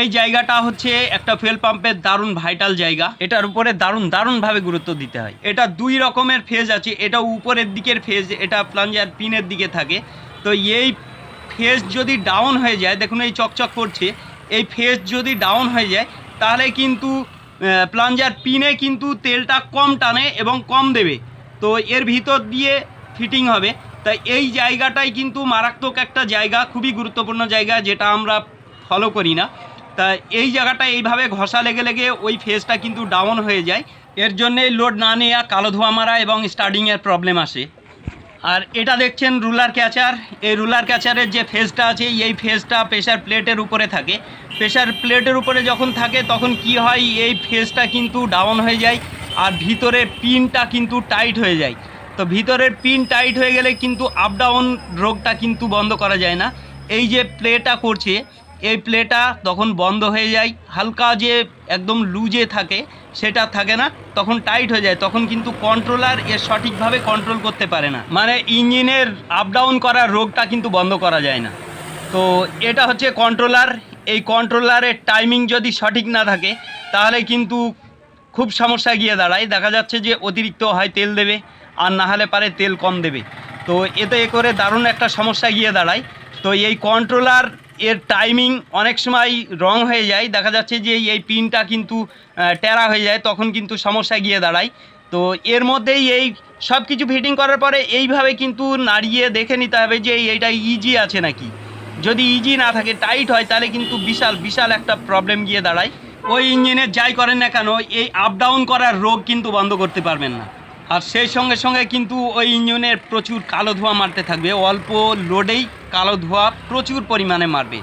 এই জায়গাটা হচ্ছে একটা ফুয়েল পাম্পের দারুণ ভাইটাল জায়গা। এটার উপরে দারুণ, দারুণভাবে গুরুত্ব দিতে হয়। এটা দুই রকমের ফেজ আছে। এটা উপরের দিকের ফেজ এটা প্লাঞ্জার পিনের দিকে থাকে। তো এই ফেজ যদি ডাউন হয়ে যায়, দেখুন এই চকচক করছে, এই ফেজ যদি ডাউন হয়ে যায়, তাহলে কিন্তু প্লাঞ্জার পিনে কিন্তু তেলটা কম টানে এবং কম দেবে। তো এর ভিতর দিয়ে ফিটিং হবে। তাই এই জায়গাটাই কিন্তু মারাত্মক একটা জায়গা, খুবই গুরুত্বপূর্ণ জায়গা, যেটা আমরা ফলো করি না। তা এই জায়গাটা এইভাবে ঘষা লেগে লেগে ওই ফেজটা কিন্তু ডাউন হয়ে যায়। এর জন্যে লোড না নেওয়া কালো ধোয়া মারা এবং স্টার্টিংয়ের প্রবলেম আসে। আর এটা দেখছেন রুলার ক্যাচার এই রুলার ক্যাচারের যে ফেজটা আছে, এই ফেজটা প্রেশার প্লেটের উপরে থাকে। প্রেশার প্লেটের উপরে যখন থাকে, তখন কি হয়, এই ফেজটা কিন্তু ডাউন হয়ে যায় আর ভিতরের পিনটা কিন্তু টাইট হয়ে যায়। তো ভিতরের পিন টাইট হয়ে গেলে কিন্তু আপ ডাউন রোগটা কিন্তু বন্ধ করা যায় না। এই যে প্লেটা করছে এই প্লেটা তখন বন্ধ হয়ে যায়, হালকা যে একদম লুজে থাকে, সেটা থাকে না, তখন টাইট হয়ে যায়, তখন কিন্তু কন্ট্রোলার এর সঠিকভাবে কন্ট্রোল করতে পারে না। মানে ইঞ্জিনের আপ ডাউন করার রোগটা কিন্তু বন্ধ করা যায় না। তো এটা হচ্ছে কন্ট্রোলার এই কন্ট্রোলারের টাইমিং যদি সঠিক না থাকে, তাহলে কিন্তু খুব সমস্যা গিয়ে দাঁড়ায়। দেখা যাচ্ছে যে অতিরিক্ত হয় তেল দেবে, আর না হলে পারে তেল কম দেবে। তো এতে করে দারুণ একটা সমস্যা গিয়ে দাঁড়ায়। তো এই কন্ট্রোলার এর টাইমিং অনেক সময় রং হয়ে যায়। দেখা যাচ্ছে যে এই পিনটা কিন্তু টেরা হয়ে যায়, তখন কিন্তু সমস্যা গিয়ে দাঁড়ায়। তো এর মধ্যেই এই সব কিছু ফিটিং করার পরে এইভাবে কিন্তু নাড়িয়ে দেখে নিতে হবে যে এইটা ইজি আছে নাকি। যদি ইজি না থাকে টাইট হয়, তাহলে কিন্তু বিশাল বিশাল একটা প্রবলেম গিয়ে দাঁড়ায়। ওই ইঞ্জিনের যাই করেন না কেন, এই আপ ডাউন করার রোগ কিন্তু বন্ধ করতে পারবেন না। আর সেই সঙ্গে সঙ্গে কিন্তু ওই ইঞ্জিনের প্রচুর কালো ধোঁয়া মারতে থাকবে। অল্প লোডেই কালো ধোঁয়া প্রচুর পরিমাণে মারবে।